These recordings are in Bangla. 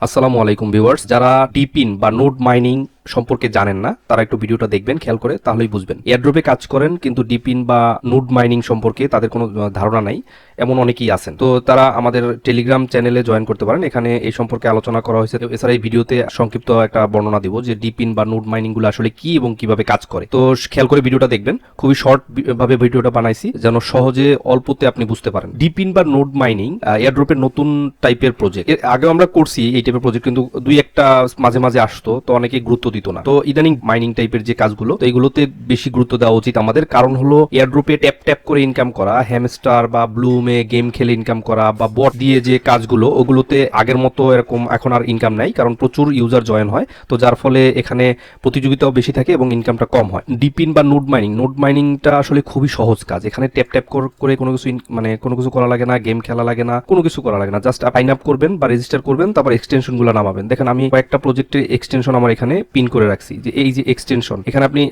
আসসালামু আলাইকুম ভিউয়ার্স যারা ডিপিন বা নোট মাইনিং সম্পর্কে জানেন না, তারা একটু ভিডিওটা দেখবেন, খেয়াল করে, তাহলেই বুঝবেন। এয়ারড্রপে কাজ করেন, কিন্তু ডিপিন বা নোড মাইনিং সম্পর্কে তাদের কোনো ধারণা নাই, এমন অনেকেই আছেন। তো তারা আমাদের টেলিগ্রাম চ্যানেলে জয়েন করতে পারেন, এখানে এই সম্পর্কে আলোচনা করা হয়েছে। এছাড়া এই ভিডিওতে সংক্ষিপ্ত একটা বর্ণনা দিব যে ডিপিন বা নোড মাইনিংগুলো আসলে কি এবং কীভাবে কাজ করে। তো খেয়াল করে ভিডিওটা দেখবেন, খুবই শর্ট ভাবে ভিডিওটা বানাইছি, যেন সহজে অল্পতে আপনি বুঝতে পারেন। ডিপিন বা নোড মাইনিং এয়ারড্রপের নতুন টাইপের প্রজেক্ট আগে আমরা করছি এই টাইপের প্রজেক্ট কিন্তু দুই একটা মাঝে মাঝে আসতো, তো অনেকে গুরুত্ব দিত না। তো ইদানিং মাইনিং টাইপের যে কাজগুলো, তো এগুলোতে বেশি গুরুত্ব দেওয়া উচিত আমাদের। কারণ হলো এয়ারড্রপে ট্যাপ ট্যাপ করে ইনকাম করা হ্যামস্টার বা ব্লুমে গেম খেলে ইনকাম করা, বা বট দিয়ে যে কাজগুলো, ওগুলোতে আগের মতো এরকম এখন আর ইনকাম নাই, কারণ প্রচুর ইউজার জয়েন হয়। তো যার ফলে এখানে প্রতিযোগিতাও বেশি থাকে এবং ইনকামটা কম হয়। ডিপিন বা নোট মাইনিং নোট মাইনিংটা আসলে খুবই সহজ কাজ। এখানে ট্যাপ ট্যাপ করে কোনো কিছু মানে কোনো কিছু করা লাগে না গেম খেলা লাগে না, কোনো কিছু করা লাগে না। জাস্ট সাইন আপ করবেন বা রেজিস্টার করবেন, তারপর এক্সটেনশনগুলো নামাবেন। দেখেন, আমি কয়েকটা প্রজেক্টের এক্সটেনশন আমার এখানে পিন করে রাখছি, যে এই যে এক্সটেনশন এখানে আপনি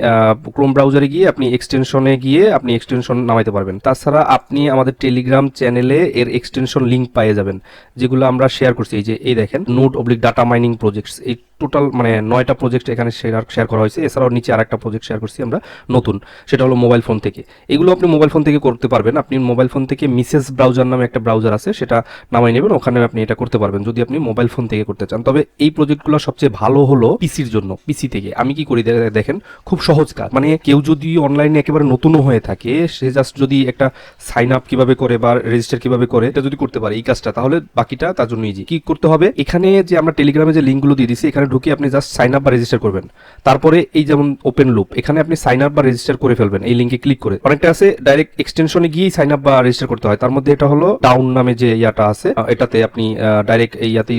ক্রোম ব্রাউজারে গিয়ে আপনি এক্সটেনশনে গিয়ে আপনি এক্সটেনশন নামাইতে পারবেন। তাছাড়া আপনি আমাদের টেলিগ্রাম চ্যানেলে এর এক্সটেনশন লিংক পেয়ে যাবেন, যেগুলো আমরা শেয়ার করছি। এই যে, এই দেখেন note oblique data mining projects এই টোটাল মানে নয়টা প্রজেক্ট এখানে শেয়ার শেয়ার করা হয়েছে। এছাড়াও নিচে আর একটা প্রজেক্ট শেয়ার করছি আমরা, নতুন। সেটা হলো মোবাইল ফোন থেকে। এগুলো আপনি মোবাইল ফোন থেকে করতে পারবেন। আপনি মোবাইল ফোন থেকে মিসেস ব্রাউজার নামে একটা ব্রাউজার আছে, সেটা নামাই নেবেন। ওখানে আপনি এটা করতে পারবেন, যদি আপনি মোবাইল ফোন থেকে করতে চান। তবে এই প্রজেক্টগুলো সবচেয়ে ভালো হলো পিসির জন্য পিসি থেকে। আমি কি করি দেখেন, খুব সহজ কাজ। মানে কেউ যদি অনলাইনে একেবারে নতুনও হয়ে থাকে, সে জাস্ট যদি একটা সাইন আপ কীভাবে করে বা রেজিস্টার কীভাবে করে, এটা যদি করতে পারে এই কাজটা, তাহলে বাকিটা তার জন্য ইজি কি করতে হবে? এখানে যে আমরা টেলিগ্রামে যে লিঙ্কগুলো দিয়ে দিছি, এখানে ঢুকে আপনি জাস্ট সাইন আপ বা রেজিস্টার করবেন। তারপরে এই যেমন ওপেন লুপ এখানে আপনি সাইন আপ বা রেজিস্টার করে ফেলবেন, এই লিঙ্কে ক্লিক করে। অনেকটা আছে ডাইরেক্ট এক্সটেনশনে গিয়েই সাইন আপ বা রেজিস্টার করতে হয়। তার মধ্যে এটা হলো ডাউন নামে যে ইয়াটা আছে এটাতে আপনি ডাইরেক্ট এই ইয়াতেই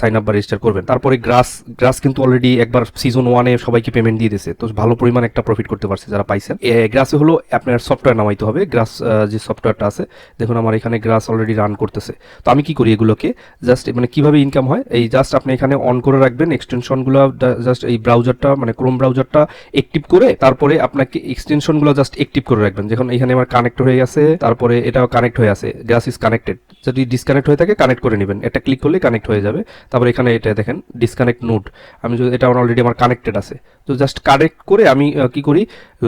সাইন আপ বা রেজিস্টার করবেন। তারপরে গ্রাস গ্রাস কিন্তু অলরেডি একবার সিজন ওয়ানে সবাইকে পেমেন্ট দিয়ে দিয়েছে। তো ভালো পরিমাণ একটা প্রফিট করতে পারছে যারা পাইছেন। গ্রাসে হলো আপনার সফটওয়্যার নামাইতে হবে। গ্রাস যে সফটওয়্যারটা আছে, দেখুন আমার এখানে গ্রাস অলরেডি রান করতেছে। তো আমি কি করি এগুলোকে? জাস্ট মানে কীভাবে ইনকাম হয়? এই জাস্ট আপনি এখানে অন করে রাখবেন এক্সটেনশনগুলো জাস্ট এই ব্রাউজারটা মানে ক্রোম ব্রাউজারটা অ্যাক্টিভ করে তারপরে আপনাকে এক্সটেনশনগুলো জাস্ট অ্যাক্টিভ করে রাখবেন। যখন এখানে আমার কানেক্ট হয়ে গেছে, তারপরে এটাও কানেক্ট হয়ে আছে। গ্রাস ইজ কানেক্টেড যদি ডিসকানেক্ট হয়ে থাকে কানেক্ট করে নেবেন। এটা ক্লিক করলে কানেক্ট হয়ে যাবে। তারপর এখানে এটা দেখেন ডিসকানেক্ট নোট আমি যদি, এটা অলরেডি আমার কানেক্টেড আছে। তো জাস্ট কানেক্ট করে আমি কি করি?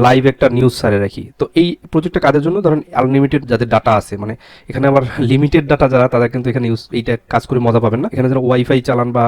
লাইভ একটা নিউজ সারে রাখি। তো এই প্রজেক্টটা কাদের জন্য? ধরেন আনলিমিটেড যাদের ডাটা আছে মানে এখানে আবার লিমিটেড ডাটা যারা, তারা কিন্তু এখানে ইউজ এইটা কাজ করে মজা পাবেন না। এখানে যারা ওয়াইফাই চালান বা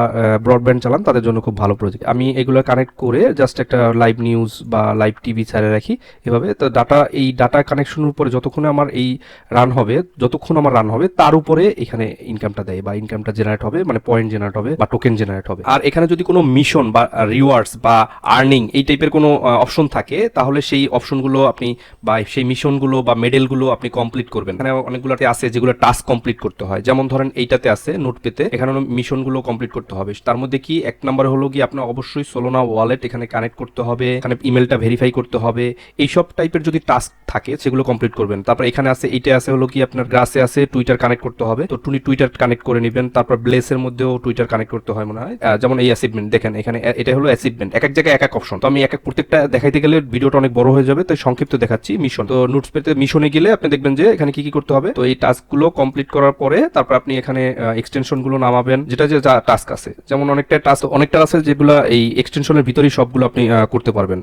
ব্রডব্যান্ড চালান তাদের জন্য খুব ভালো প্রজেক্ট আমি এগুলো কানেক্ট করে জাস্ট একটা লাইভ নিউজ বা লাইভ টিভি ছাড়ে রাখি। এভাবে তো ডাটা এই ডাটা কানেকশনের উপরে যতক্ষণ আমার এই রান হবে, যতক্ষণ আমার রান হবে, তার উপরে এখানে ইনকামটা দেয় বা ইনকামটা জেনারেট হবে মানে পয়েন্ট জেনারেট হবে বা টোকেন জেনারেট হবে। আর এখানে যদি কোনো মিশন বা রিওয়ার্ডস বা আর্নিং এই টাইপের কোনো অপশন থাকে, তাহলে সেই অপশনগুলো আপনি বা সেই মিশনগুলো বা মেডেলগুলো আপনি কমপ্লিট করবেন। এখানে অনেকগুলোতে আছে যেগুলো টাস্ক কমপ্লিট করতে হয়। যেমন ধরেন এইটাতে আছে নোট পেতে। এখানে মিশনগুলো কমপ্লিট করতে হবে। তার মধ্যে কি এক নম্বর হলো কি আপনার অবশ্যই সোলোনা ওয়ালেট এখানে কানেক্ট করতে হবে, এখানে ইমেলটা ভেরিফাই করতে হবে, এইসব টাইপের যদি টাস্ক থাকে সেগুলো কমপ্লিট করবেন। তারপর এখানে আছে, এইটা আছে হলো কি আপনার গ্রাসে আছে টুইটার কানেক্ট করতে হবে। তো টুনি টুইটার কানেক্ট করে নেবেন, তারপর ব্লেসের মধ্যেও টুইটার কানেক্ট করতে হয় মনে হয়। যেমন এই অ্যাচিভমেন্ট দেখেন এখানে এটা হলো অ্যাচিভমেন্ট এক এক জায়গায় এক এক অপশন তো আমি এক এক প্রত্যেকটা দেখাইতে গেলে ভিডিওটা অনেক বড় হয়ে যাবে, তাই সংক্ষিপ্ত দেখাচ্ছি মিশন তো নোটস পেতে মিশনে গেলে আপনি দেখবেন যে এখানে কি কি করতে হবে। তো এই টাস্কগুলো কমপ্লিট করার পরে তারপর আপনি এখানে এক্সটেনশনগুলো নামাবেন, যেটা যা টাস্ক আছে। যেমন অনেকটা টাস্ক অনেকটা আছে যেগুলো এই এক্সটেনশনের ভিতরেই সবগুলো আপনি করতে পারবেন।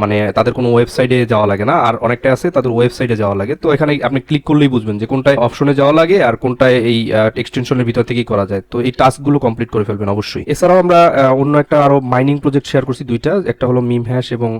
মানে তাদের কোনো ওয়েবসাইটে যাওয়া লাগে না। আর অনেকটা আছে তাদের ওয়েবসাইটে যাওয়া লাগে। তো এখানে আপনি ক্লিক করলেই বুঝবেন যে কোনটায় অপশনে যাওয়া লাগে আর কোনটায় এই এক্সটেনশনের ভিতর থেকেই করা যায়। তো এই টাস্কগুলো কমপ্লিট করে ফেলবেন অবশ্যই। এছাড়াও আমরা অন্য একটা আরও মাইনিং প্রজেক্ট শেয়ার করছি দুইটা। একটা হলো মিম হ্যাশ এবং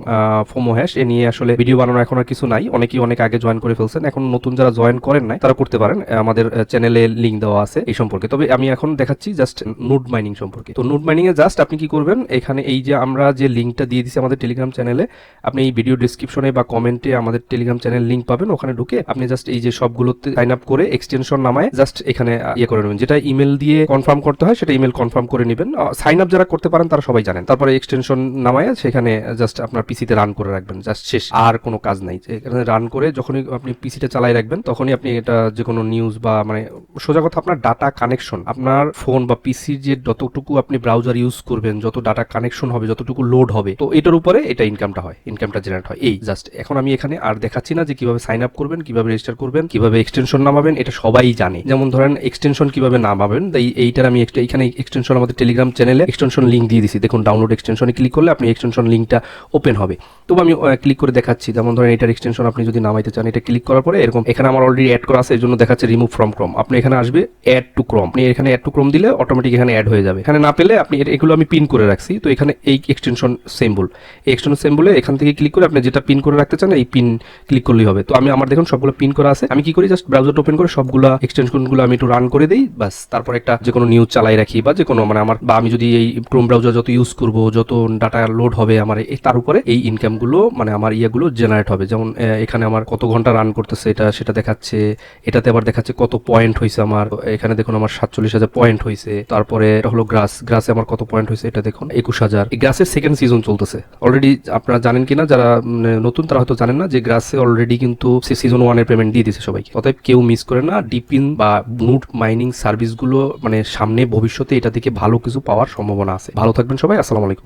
ফোমো হ্যাশ এ নিয়ে আসলে ভিডিও বানানো এখন আর কিছু নাই। অনেকেই অনেক আগে জয়েন করে ফেলছেন। এখন নতুন যারা জয়েন করেন নাই, তারা করতে পারেন। আমাদের চ্যানেলে লিঙ্ক দেওয়া আছে এই সম্পর্কে। তবে আমি এখন দেখাচ্ছি জাস্ট নোট মাইনিং সম্পর্কে। তো নোট মাইনিং এ জাস্ট আপনি কি করবেন? এখানে এই যে আমরা যে লিঙ্কটা দিয়ে দিছি আমাদের টেলিগ্রাম চ্যানেলে, আপনি এই ভিডিও ডিসক্রিপশনে বা কমেন্টে আমাদের টেলিগ্রাম চ্যানেল লিঙ্ক পাবেন। ওখানে ঢুকে আপনি জাস্ট এই যে সবগুলোতে সাইন আপ করে এক্সটেনশন নামায় জাস্ট এখানে ইয়ে করে নেবেন। যেটা ইমেল দিয়ে কনফার্ম করতে হয়, সেটা ইমেল কনফার্ম করে নেবেন। সাইন আপ যারা করতে পারেন, তারা সবাই জানেন। তারপরে এক্সটেনশন নামায়, সেখানে জাস্ট আপনার পিসিতে রান করে রাখবেন। জাস্ট শেষ, আর কোনো কাজ নাই। এখানে রান করে যখনই আপনি পিসিটা চালাই রাখবেন, তখনই আপনি এটা যে কোনো নিউজ বা মানে সোজা কথা, আপনার ডাটা কানেকশন আপনার ফোন বা পিসির যে যতটুকু আপনি ব্রাউজার ব্রাউজার ইউজ করবেন, যত ডাটা কানেকশন হবে, যতটুকু লোড হবে, তো এটার উপরে এটা ইনকামটা হয় ইনকামটা জেনারেট হয়। এই জাস্ট এখন আমি এখানে আর দেখাচ্ছি না যে কীভাবে সাইন আপ করবেন, কীভাবে রেজিস্টার করবেন, কীভাবে এক্সটেনশন নামাবেন, এটা সবাই জানে। যেমন ধরেন এক্সটেনশন কীভাবে নামাবেন, তাই এইটার আমি এখানে এক্সটেনশন আমাদের টেলিগ্রাম চ্যানেলে এক্সটেনশন লিঙ্ক দিয়ে দিছি। দেখুন ডাউনলোড এক্সটেনশনে ক্লিক করলে আপনি এক্সটেনশন লিঙ্কটা ওপেন হবে। তবু আমি ক্লিক করে দেখাচ্ছি। যেমন ধরেন এটার এক্সটেনশন আপনি যদি নামাইতে চান, এটা ক্লিক করার পরে এরকম এখানে আমার অলরেডি অ্যাড করা আছে এর জন্য দেখাচ্ছে রিমুভ ফ্রম ক্রম আপনি এখানে আসবে অ্যাড টু ক্রম আপনি এখানে অ্যাড টু ক্রম দিলে অটোমেটিক এখানে অ্যাড হয়ে যাবে। এখানে না পেলে আপনি এগুলো আমি পিন করে রাখছি। তো এখানে এই এক্সটেনশন সিম্বল এই এক্সটেনশন সিম্বলে এখান থেকে ক্লিক করে আপনি যেটা পিন করে রাখতে চান, এই পিন ক্লিক করলেই হবে। তো আমি আমার দেখুন সবগুলো পিন করা আছে। আমি কি করি? জাস্ট ব্রাউজারটা ওপেন করে সবগুলো এক্সটেনশনগুলো আমি একটু রান করে দিই। বাস তারপর একটা যে কোনো নিউজ চালাই রাখি বা যে কোনো মানে আমার বা আমি যদি এই ক্রোম ব্রাউজার যত ইউজ করব, যত ডাটা লোড হবে আমার এই- তার উপরে এই ইনকামগুলো মানে আমার ইয়েগুলো জেনারেট হবে। যেমন এখানে আমার কত ঘণ্টা রান করতেছে এটা, সেটা দেখাচ্ছে। এটাতে আবার দেখাচ্ছে কত পয়েন্ট হয়েছে আমার। এখানে দেখুন আমার সাতচল্লিশ হাজার পয়েন্ট হয়েছে তারপরে হলো গ্রাস গ্রাসে আমার কত পয়েন্ট হয়েছে এটা দেখুন। একুশ হাজার। এই গ্রাসের সেকেন্ড সিজন চলতেছে। অলরেডি আপনারা জানেন কিনা, যারা নতুন, তারা হয়তো জানেন না যে গ্রাসে অলরেডি কিন্তু সিজন ওয়ানের পেমেন্ট দিয়ে দিয়েছে সবাইকে। অতএব কেউ মিস করে না ডিপিন বা নুট মাইনিং সার্ভিসগুলো মানে সামনে, ভবিষ্যতে এটা থেকে ভালো কিছু পাওয়ার সম্ভাবনা আছে। ভালো থাকবেন সবাই, আসসালামু আলাইকুম।